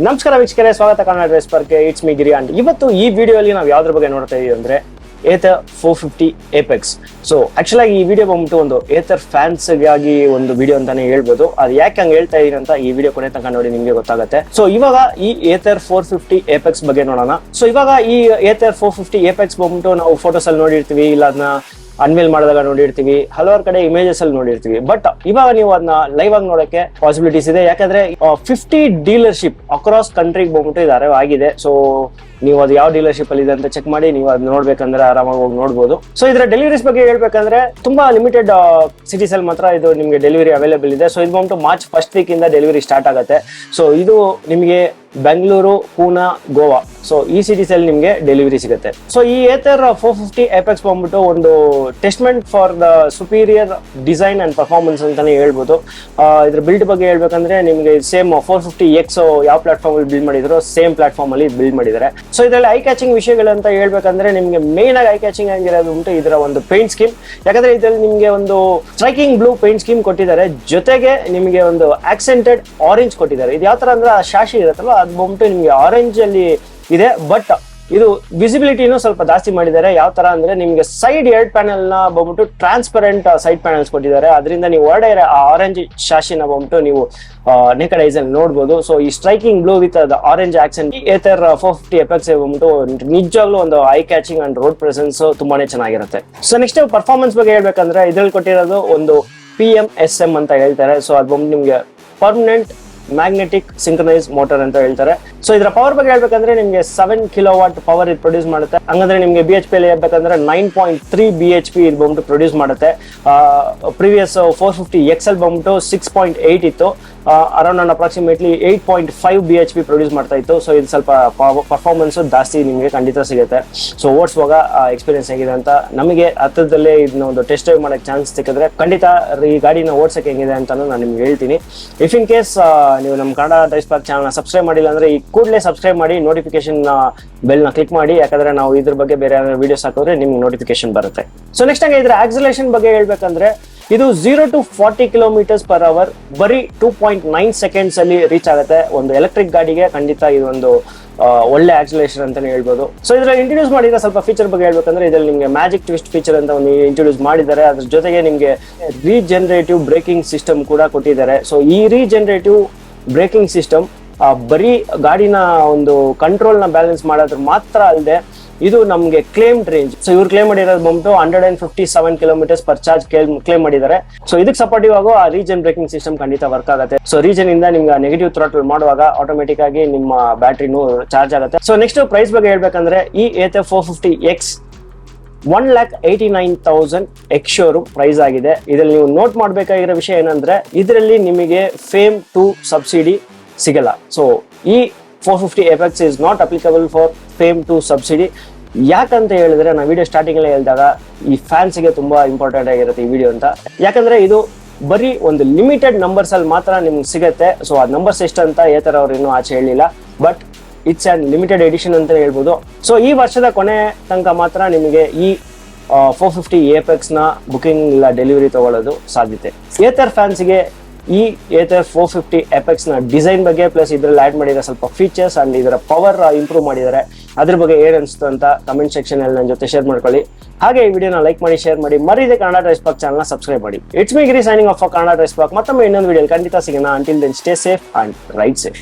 ನಮಸ್ಕಾರ ವೀಕ್ಷಕರೇ, ಸ್ವಾಗತ Kannada DriveSpark it's me Giri and ಇವತ್ತು ಈ ವಿಡಿಯೋಲಿ ನಾವು ಯಾವ್ದ್ರ ಬಗ್ಗೆ ನೋಡ್ತಾ ಇದೀವಿ ಅಂದ್ರೆ Ather four fifty Apex so actually ಈ ವಿಡಿಯೋ ಬಂದ್ಬಿಟ್ಟು ಒಂದು ಏತರ್ ಫ್ಯಾನ್ಸ್ಗಾಗಿ ಒಂದು ವಿಡಿಯೋ ಅಂತಾನೆ ಹೇಳ್ಬೋದು. ಅದು ಯಾಕೆ ಹಂಗೆ ಹೇಳ್ತಾ ಇದೀನಿ ಅಂತ ಈ ವಿಡಿಯೋ ಕೊನೆ ತನಕ ನೋಡಿ ನಿಮ್ಗೆ ಗೊತ್ತಾಗುತ್ತೆ. ಸೊ ಇವಾಗ ಈ ಏತರ್ ಫೋರ್ ಫಿಫ್ಟಿ ಏಪೆಕ್ಸ್ ಬಗ್ಗೆ ನೋಡೋಣ. ಸೊ ಇವಾಗ ಈ ಏತರ್ ಫೋರ್ ಫಿಫ್ಟಿ ಏಪೆಕ್ಸ್ ಬಂದ್ಬಿಟ್ಟು ನಾವು ಫೋಟೋಸ್ ಅಲ್ಲಿ ನೋಡಿರ್ತೀವಿ, ಇಲ್ಲ ಅದನ್ನ ಅನ್ಮೇಲ್ ಮಾಡಿದಾಗ ನೋಡಿರ್ತೀವಿ. ಹಲವಾರು ಕಡೆ ಇಮೇಜಸ್ ಅಲ್ಲಿ ನೋಡಿರ್ತೀವಿ. ಬಟ್ ಇವಾಗ ನೀವು ಅದನ್ನ ಲೈವ್ ಆಗಿ ನೋಡಕ್ಕೆ ಪಾಸಿಬಿಲಿಟೀಸ್ ಇದೆ. ಯಾಕಂದ್ರೆ ಫಿಫ್ಟಿ ಡೀಲರ್ಶಿಪ್ ಅಕ್ರಾಸ್ ಕಂಟ್ರಿಗೆ ಬಂದ್ಬಿಟ್ಟು ಇದು ಆಗಿದೆ. ಸೊ ನೀವು ಅದು ಯಾವ ಡೀಲರ್ಶಿಪ್ ಅಲ್ಲಿ ಇದೆ ಅಂತ ಚೆಕ್ ಮಾಡಿ, ನೀವು ಅದ್ ನೋಡ್ಬೇಕಂದ್ರೆ ಆರಾಮಾಗಿ ಹೋಗಿ ನೋಡ್ಬೋದು. ಸೊ ಇದರ ಡೆಲಿವರೀಸ್ ಬಗ್ಗೆ ಹೇಳ್ಬೇಕಂದ್ರೆ, ತುಂಬಾ ಲಿಮಿಟೆಡ್ ಸಿಟೀಸ್ ಅಲ್ಲಿ ಮಾತ್ರ ಇದು ನಿಮಗೆ ಡೆಲಿವರಿ ಅವೈಲೇಬಲ್ ಇದೆ. ಸೊ ಇದು ಬಂದ್ಬಿಟ್ಟು ಮಾರ್ಚ್ ಫಸ್ಟ್ ವೀಕ್ ಇಂದ ಡೆಲಿವರಿ ಸ್ಟಾರ್ಟ್ ಆಗುತ್ತೆ. ಸೊ ಇದು ನಿಮಗೆ ಬೆಂಗಳೂರು, ಪೂನಾ, ಗೋವಾ. ಸೊ ಈ ಸಿಟೀಸ್ ಅಲ್ಲಿ ನಿಮಗೆ ಡೆಲಿವರಿ ಸಿಗುತ್ತೆ. ಸೊ ಈ ಏತರ್ ಫೋರ್ ಫಿಫ್ಟಿ ಎಪೆಕ್ಸ್ ಬಂದ್ಬಿಟ್ಟು ಒಂದು testament for the superior design and performance ಅಂತಾನೆ ಹೇಳ್ಬೋದು. ಇದ್ರ ಬಿಲ್ಡ್ ಬಗ್ಗೆ ಹೇಳ್ಬೇಕಂದ್ರೆ ನಿಮಗೆ ಸೇಮ್ ಫೋರ್ ಫಿಫ್ಟಿ ಎಕ್ಸ್ ಯಾವ ಪ್ಲಾಟ್ಫಾರ್ಮ್ ಅಲ್ಲಿ ಬಿಲ್ಡ್ ಮಾಡಿದ್ರು ಸೇಮ್ ಪ್ಲಾಟ್ಫಾರ್ಮ್ ಅಲ್ಲಿ ಬಿಲ್ಡ್ ಮಾಡಿದ್ದಾರೆ. ಸೊ ಇದರಲ್ಲಿ ಐ ಕ್ಯಾಚಿಂಗ್ ವಿಷಯಗಳಂತ ಹೇಳ್ಬೇಕಂದ್ರೆ ನಿಮಗೆ ಮೇನ್ ಆಗಿ ಐ ಕ್ಯಾಚಿಂಗ್ ಆಗಿರೋದು ಉಂಟು ಇದರ ಒಂದು ಪೇಂಟ್ ಸ್ಕೀಮ್ ಯಾಕಂದ್ರೆ ಇದರಲ್ಲಿ ನಿಮಗೆ ಒಂದು ಸ್ಟ್ರೈಕಿಂಗ್ ಬ್ಲೂ ಪೇಂಟ್ ಸ್ಕೀಮ್ ಕೊಟ್ಟಿದ್ದಾರೆ. ಜೊತೆಗೆ ನಿಮಗೆ ಒಂದು ಆಕ್ಸೆಂಟೆಡ್ ಆರೆಂಜ್ ಕೊಟ್ಟಿದ್ದಾರೆ. ಇದು ಯಾವ ತರ ಅಂದ್ರೆ ಶಾಶಿ ಇರುತ್ತಲ್ಲ ಅದು ಬಂದ್ಬಿಟ್ಟು ನಿಮ್ಗೆ ಆರೆಂಜ್ ಅಲ್ಲಿ ಇದೆ ಬಟ್ ಇದು ವಿಸಿಬಿಲಿಟಿನೂ ಸ್ವಲ್ಪ ಜಾಸ್ತಿ ಮಾಡಿದ್ದಾರೆ. ಯಾವ ತರ ಅಂದ್ರೆ ನಿಮ್ಗೆ ಸೈಡ್ ಎರಡ್ ಪ್ಯಾನೆಲ್ನ ಬಂದ್ಬಿಟ್ಟು ಟ್ರಾನ್ಸ್ಪರೆಂಟ್ ಸೈಡ್ ಪ್ಯಾನೆಲ್ಸ್ ಕೊಟ್ಟಿದ್ದಾರೆ. ಅದರಿಂದ ನೀವು ಹೊರಡೆ ಆರೆಂಜ್ ಶಾಶಿನ ಬಂದ್ಬಿಟ್ಟು ನೀವು ನೇಕಡ್ ಐಸ್ ಅಲ್ಲಿ ನೋಡ್ಬೋದು. ಸೊ ಈ striking blue with orange action Ather four fifty Apex ಬಂದ್ಬಿಟ್ಟು ನಿಜವಾಗ್ಲೂ ಒಂದು eye catching and road presence ತುಂಬಾನೇ ಚೆನ್ನಾಗಿರುತ್ತೆ. ಸೊ ನೆಕ್ಸ್ಟ್ ಪರ್ಫಾರ್ಮೆನ್ಸ್ ಬಗ್ಗೆ ಹೇಳ್ಬೇಕಂದ್ರೆ ಇದ್ರಲ್ಲಿ ಕೊಟ್ಟಿರೋದು ಒಂದು ಪಿ ಎಂ ಎಸ್ ಎಂ ಅಂತ ಹೇಳ್ತಾರೆ. ಸೊ ಅದು ನಿಮ್ಗೆ ಪರ್ಮನೆಂಟ್ ಮ್ಯಾಗ್ನೆಟಿಕ್ ಸಿಂಕ್ರನೈಸ್ ಮೋಟರ್ ಅಂತ ಹೇಳ್ತಾರೆ. ಸೊ ಇದರ ಪವರ್ ಬಗ್ಗೆ ಹೇಳ್ಬೇಕಂದ್ರೆ ನಿಮಗೆ ಸೆವೆನ್ ಕಿಲೋ ವಾಟ್ ಪವರ್ ಇದು ಪ್ರೊಡ್ಯೂಸ್ ಮಾಡುತ್ತೆ. ಹಂಗಂದ್ರೆ ನಿಮಗೆ ಬಿ ಎಚ್ ಪಿ ಹೇಳ್ಬೇಕಂದ್ರೆ nine point three B H P ಇದು ಬಂದ್ಬಿಟ್ಟು ಪ್ರೊಡ್ಯೂಸ್ ಮಾಡುತ್ತೆ. Previous four fifty X L ಬಂದ್ಬಿಟ್ಟು ಸಿಕ್ಸ್ ಪಾಯಿಂಟ್ ಏಯ್ಟ್ ಇತ್ತು. Around and approximately eight point five B H P produce ಮಾಡ್ತಾ ಇತ್ತು. ಸೊ ಇದು ಸ್ವಲ್ಪ ಪರ್ಫಾರ್ಮೆನ್ಸ್ ಜಾಸ್ತಿ ನಿಮಗೆ ಖಂಡಿತ ಸಿಗುತ್ತೆ. ಸೊ ಓಡಿಸುವಾಗ ಎಕ್ಸ್ಪೀರಿಯನ್ಸ್ ಹೇಗಿದೆ ಅಂತ ನಮಗೆ ಹತ್ತದಲ್ಲೇ ಇದನ್ನ ಒಂದು ಟೆಸ್ಟ್ ಡ್ರೈವ್ ಮಾಡೋಕ್ಕೆ ಚಾನ್ಸ್ ಸಿಕ್ಕಿದ್ರೆ ಖಂಡಿತ ಈ ಗಾಡಿನ ಓಡಿಸೋಕೆ ಹೆಂಗಿದೆ ಅಂತ ನಾನು ನಿಮ್ಗೆ ಹೇಳ್ತೀನಿ. ಇಫ್ ಇನ್ ಕೇಸ್ ನೀವು ನಮ್ಮ ಕನ್ನಡ ಡ್ರೈಸ್ ಪಾರ್ಕ್ ಚಾನಲ್ನ ಸಬ್ಸ್ಕ್ರೈಬ್ ಮಾಡಿಲ್ಲ ಅಂದ್ರೆ ಈ ಕೂಡಲೇ ಸಬ್ಸ್ಕ್ರೈಬ್ ಮಾಡಿ ನೋಟಿಫಿಕೇಶನ್ ಬೆಲ್ನ ಕ್ಲಿಕ್ ಮಾಡಿ. ಯಾಕಂದ್ರೆ ನಾವು ಇದ್ರ ಬಗ್ಗೆ ಬೇರೆ ವಿಡಿಯೋಸ್ ಹಾಕಿದ್ರೆ ನಿಮ್ಗೆ ನೋಟಿಫಿಕೇಶನ್ ಬರುತ್ತೆ. ಸೊ ನೆಕ್ಸ್ಟ್ ಹಂಗೆ ಇದ್ರ ಆಕ್ಸಲೇಷನ್ ಬಗ್ಗೆ ಹೇಳ್ಬೇಕಂದ್ರೆ ಇದು zero to forty kilometres per hour ಬರೀ ಟೂ ಪಾಯಿಂಟ್ ನೈನ್ ಸೆಕೆಂಡ್ಸ್ ಅಲ್ಲಿ ರೀಚ್ ಆಗುತ್ತೆ. ಒಂದು ಎಲೆಕ್ಟ್ರಿಕ್ ಗಾಡಿಗೆ ಖಂಡಿತ ಇದೊಂದು ಒಳ್ಳೆ ಆಕ್ಸಿಲೇಷನ್ ಅಂತಾನೆ ಹೇಳ್ಬೋದು. ಸೊ ಇದ್ರಲ್ಲಿ ಇಂಟ್ರೊಡ್ಯೂಸ್ ಮಾಡಿದ್ರೆ ಸ್ವಲ್ಪ ಫೀಚರ್ ಬಗ್ಗೆ ಹೇಳ್ಬೇಕಂದ್ರೆ ಇದರಲ್ಲಿ ನಿಮಗೆ ಮ್ಯಾಜಿಕ್ ಟ್ವಿಸ್ಟ್ ಫೀಚರ್ ಅಂತ ಒಂದು ಇಂಟ್ರೊಡ್ಯೂಸ್ ಮಾಡಿದ್ದಾರೆ. ಅದ್ರ ಜೊತೆಗೆ ನಿಮಗೆ ರೀಜನರೇಟಿವ್ ಬ್ರೇಕಿಂಗ್ ಸಿಸ್ಟಮ್ ಕೂಡ ಕೊಟ್ಟಿದ್ದಾರೆ. ಸೊ ಈ ರೀಜನರೇಟಿವ್ ಬ್ರೇಕಿಂಗ್ ಸಿಸ್ಟಮ್ ಬರೀ ಗಾಡಿನ ಒಂದು ಕಂಟ್ರೋಲ್ನ ಬ್ಯಾಲೆನ್ಸ್ ಮಾಡೋದ್ರ ಮಾತ್ರ ಅಲ್ಲದೆ ಇದು ನಮಗೆ ಕ್ಲೇಮ್ ರೇಂಜ್ ಸೊ ಇವ್ರು ಕ್ಲೇಮ್ ಮಾಡಿರೋದು ಬಂದ್ಬಿಟ್ಟು hundred and fifty seven kilometres per charge claim ಮಾಡಿದ್ದಾರೆ. ಸೊ ಇದಕ್ಕೆ ಸಪೋರ್ಟಿವ್ ಆಗೋ ಆ ರೀಜನ್ ಬ್ರೇಕಿಂಗ್ ಸಿಸ್ಟಮ್ ಖಂಡಿತ ವರ್ಕ್ ಆಗುತ್ತೆ. ಸೊ ರೀಜನ್ ಇಂದ ನಿಮ್ಗೆ ನೆಗೆಟಿವ್ ಥ್ರಾಟಲ್ ಮಾಡುವಾಗ ಆಟೋಮೆಟಿಕ್ ಆಗಿ ನಿಮ್ಮ ಬ್ಯಾಟ್ರಿನೂ ಚಾರ್ಜ್ ಆಗುತ್ತೆ. ಸೊ ನೆಕ್ಸ್ಟ್ ಪ್ರೈಸ್ ಬಗ್ಗೆ ಹೇಳ್ಬೇಕಂದ್ರೆ ಈ Ather four fifty X one lakh eighty nine thousand ex showroom price ಆಗಿದೆ. ಇದರಲ್ಲಿ ನೀವು ನೋಟ್ ಮಾಡಬೇಕಾಗಿರೋ ವಿಷಯ ಏನಂದ್ರೆ ಇದರಲ್ಲಿ ನಿಮಗೆ ಫೇಮ್ ಟು ಸಬ್ಸಿಡಿ ಸಿಗಲ್ಲ. ಸೊ ಈ four fifty Apex is not applicable for FAME two subsidy ಯಾಕಂತ ಹೇಳಿದ್ರೆ ನಾನು ವಿಡಿಯೋ ಸ್ಟಾರ್ಟಿಂಗ್ ಅಲ್ಲಿ ಹೇಳಿದಾಗ ಈ ಫ್ಯಾನ್ಸ್ಗೆ ತುಂಬಾ ಇಂಪಾರ್ಟೆಂಟ್ ಆಗಿರುತ್ತೆ ಈ ವಿಡಿಯೋ ಅಂತ. ಯಾಕಂದ್ರೆ ಇದು ಬರೀ ಒಂದು ಲಿಮಿಟೆಡ್ ನಂಬರ್ಸ್ ಅಲ್ಲಿ ಮಾತ್ರ ನಿಮ್ಗೆ ಸಿಗುತ್ತೆ. ಸೊ ಆ ನಂಬರ್ಸ್ ಎಷ್ಟು ಅಂತ ಏತರ ಅವ್ರು ಇನ್ನೂ ಆಚೆ ಹೇಳಿಲ್ಲ but it's an limited edition ಅಂತ ಹೇಳ್ಬೋದು. ಸೊ ಈ ವರ್ಷದ ಕೊನೆ ತನಕ ಮಾತ್ರ ನಿಮಗೆ ಈ ಫೋರ್ ಫಿಫ್ಟಿ ಏಪೆಕ್ಸ್ನ ಬುಕಿಂಗ್ ಇಲ್ಲ ಡೆಲಿವರಿ ತಗೊಳ್ಳೋದು ಸಾಧ್ಯತೆ. ಏತರ್ ಫ್ಯಾನ್ಸ್ಗೆ ಈ ಏತರ್ ಫೋರ್ ಫಿಫ್ಟಿ ಎಪೆಕ್ಸ್ನ ಡಿಸೈನ್ ಬಗ್ಗೆ ಪ್ಲಸ್ ಇದ್ರಲ್ಲಿ ಆಡ್ ಮಾಡಿರೋ ಸ್ವಲ್ಪ ಫೀಚರ್ಸ್ ಅಂಡ್ ಇದರ ಪವರ್ ಇಂಪ್ರೂವ್ ಮಾಡಿದ್ದಾರೆ. ಅದ್ರ ಬಗ್ಗೆ ಏನ್ ಅನಿಸ್ತು ಅಂತ ಕಮೆಂಟ್ ಸೆಕ್ಷನ್ ಅಲ್ಲಿ ನನ್ನ ಜೊತೆ ಶೇರ್ ಮಾಡ್ಕೊಳ್ಳಿ. ಹಾಗೆ ಈ ವಿಡಿಯೋನ ಲೈಕ್ ಮಾಡಿ ಶೇರ್ ಮಾಡಿ. ಮರೀದೆ Kannada DriveSpark channel subscribe ಮಾಡಿ. It's me Giri signing off Kannada DriveSpark ಮತ್ತೊಮ್ಮೆ ಇನ್ನೊಂದು ವಿಡಿಯೋ ಖಂಡಿತ ಸಿಗೋಣ. Until then stay safe and ride safe